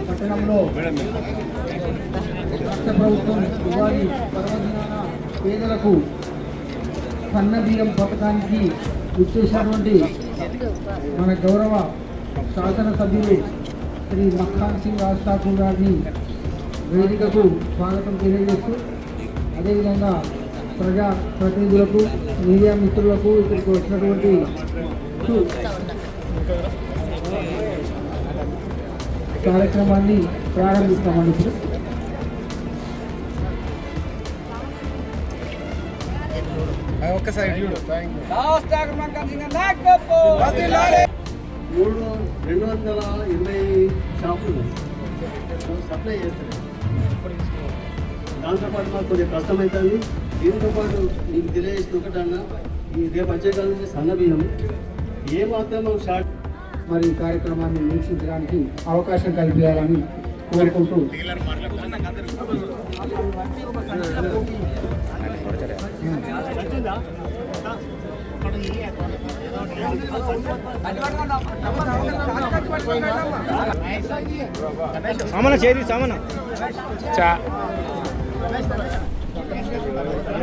పట్టణంలో రాష్ట్ర ప్రభుత్వం ఉగాది పర్వదినాన పేదలకు సన్న బియ్యం పథకానికి గుర్తించినటువంటి మన గౌరవ శాసనసభ్యులు శ్రీ మక్కాన్ సింగ్ రాజ్ ఠాకూర్ గారిని వేదికకు స్వాగతం తెలియజేస్తూ అదేవిధంగా ప్రజా ప్రతినిధులకు మీడియా మిత్రులకు ఇక్కడికి వచ్చినటువంటి కార్యక్రమాన్ని ప్రారంభిస్తామండి ఇప్పుడు. మూడు రెండు వందల ఇరవై షాపులు సప్లై చేస్తారు దాంతోపాటు మాకు కొంచెం కష్టమవుతుంది. దీంతో పాటు నీకు తెలియజేసిన ఒకటన్న ఈ రేపు వచ్చే కాలం నుంచి సన్న బియ్యం ఏ మాత్రం షార్ట్ మరి ఈ కార్యక్రమాన్ని వీక్షించడానికి అవకాశం కల్పించాలని కోరుకుంటూ సామన చేది సామన. చా.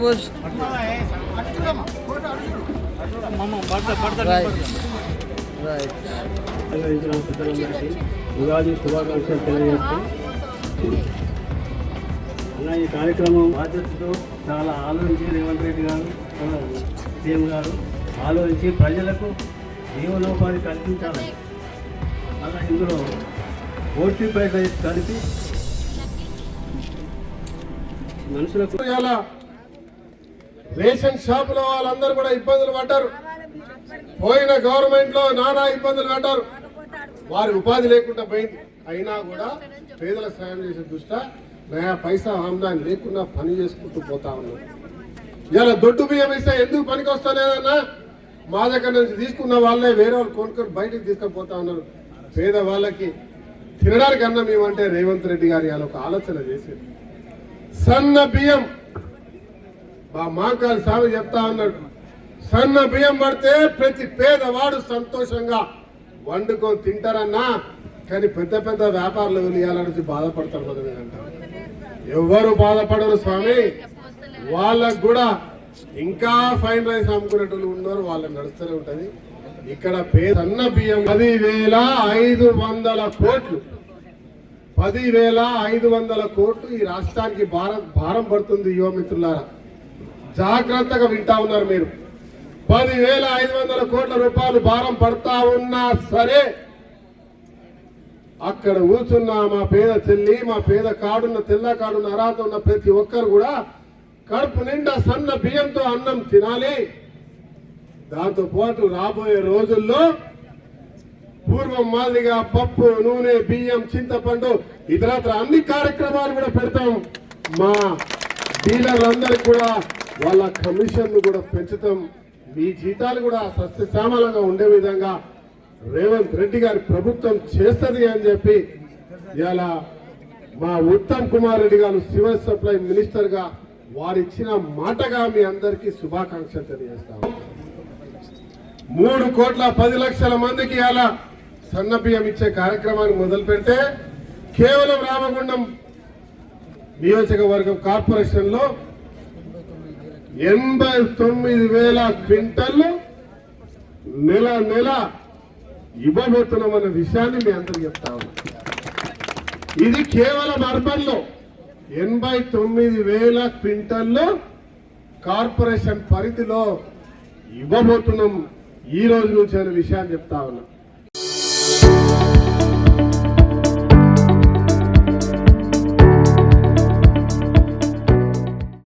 పోసి ఉగాది శుభాకాంక్షలు తెలియజేస్తూ. అన్న ఈ కార్యక్రమం బాధ్యతతో చాలా ఆలోచించి రేవంత్ రెడ్డి గారు సీఎం గారు ఆలోచించి ప్రజలకు జీవనోపాధి కల్పించాలి అలా ఇందులో ఓటీ పైట కలిపి మనుషులకు రేషన్ షాపులో వాళ్ళందరూ కూడా ఇబ్బందులు పడ్డారు. పోయిన గవర్నమెంట్లో నానా ఇబ్బందులు పడ్డారు. వారి ఉపాధి లేకుండా పోయింది. అయినా కూడా పేదల సాయం చేసే దృష్ట్యా నయా పైసా ఆమ్దాన్ని లేకుండా పని చేసుకుంటూ పోతా ఉన్నారు. ఇలా దొడ్డు బియ్యం ఇస్తే ఎందుకు పనికి వస్తలేదన్నా మా దగ్గర నుంచి తీసుకున్న వాళ్ళే వేరే వాళ్ళు కొనుక్కొని బయటకు తీసుకొని ఉన్నారు. పేద వాళ్ళకి తినడానికి అన్నం ఏమంటే రేవంత్ రెడ్డి గారి ఇలా ఒక ఆలోచన చేసేది సన్న బియ్యం. మా మాకాల స్వామి చెప్తా ఉన్నాడు సన్న బియ్యం పడితే ప్రతి పేదవాడు సంతోషంగా వండుకొని తింటారన్నా కానీ పెద్ద పెద్ద వ్యాపారులు వెళ్ళాలని బాధపడతారు కదా ఎవరు బాధపడరు స్వామి. వాళ్ళకు కూడా ఇంకా ఫైన్ రైస్ అమ్ముకునేటోళ్ళు ఉన్నారు వాళ్ళకి నడుస్తూనే ఉంటది. ఇక్కడ పేద సన్న బియ్యం పది వేల ఐదు వందల కోట్లు. పదివేల ఐదు వందల కోట్లు ఈ రాష్ట్రానికి భారం భారం పడుతుంది యువ మిత్రులారా. జాగ్రత్తగా వింటా ఉన్నారు మీరు. పదివేల ఐదు వందల కోట్ల రూపాయలు భారం పడతా ఉన్నా సరే అక్కడ కూర్చున్న మా పేద చెల్లి మా పేద కాడున్న తెల్ల కాడున్న అర్హత ఉన్న ప్రతి ఒక్కరు కూడా కడుపు నిండా సన్న బియ్యంతో అన్నం తినాలి. దాంతో పాటు రాబోయే రోజుల్లో పూర్వం మాదిరిగా పప్పు నూనె బియ్యం చింతపండు ఇతరత్ర అన్ని కార్యక్రమాలు కూడా పెడతాం. మా డీలర్లందరికీ కూడా వాళ్ళ కమిషన్ కూడా పెంచుతాం. మీ జీతాలు కూడా సస్యశ్యామలంగా ఉండే విధంగా రేవంత్ రెడ్డి గారి ప్రభుత్వం చేస్తుంది అని చెప్పి ఇలా మా ఉత్తమ్ కుమార్ రెడ్డి గారు సివిల్ సప్లై మినిస్టర్గా వారిచ్చిన మాటగా మీ అందరికీ శుభాకాంక్షలు తెలియజేస్తాం. మూడు కోట్ల పది లక్షల మందికి అలా సన్న బియ్యం ఇచ్చే కార్యక్రమాన్ని మొదలు పెడితే కేవలం రామగుండం నియోజకవర్గం కార్పొరేషన్లో ఎనభై తొమ్మిది వేల క్వింటల్లు నెల నెల ఇవ్వబోతున్నామన్న విషయాన్ని మీ అందరికి చెప్తా ఇది కేవలం అర్బన్లో ఎనభై తొమ్మిది వేల క్వింటల్లో కార్పొరేషన్ పరిధిలో ఇవ్వబోతున్నాం ఈ రోజు నుంచి అనే విషయాన్ని చెప్తా ఉన్నా. you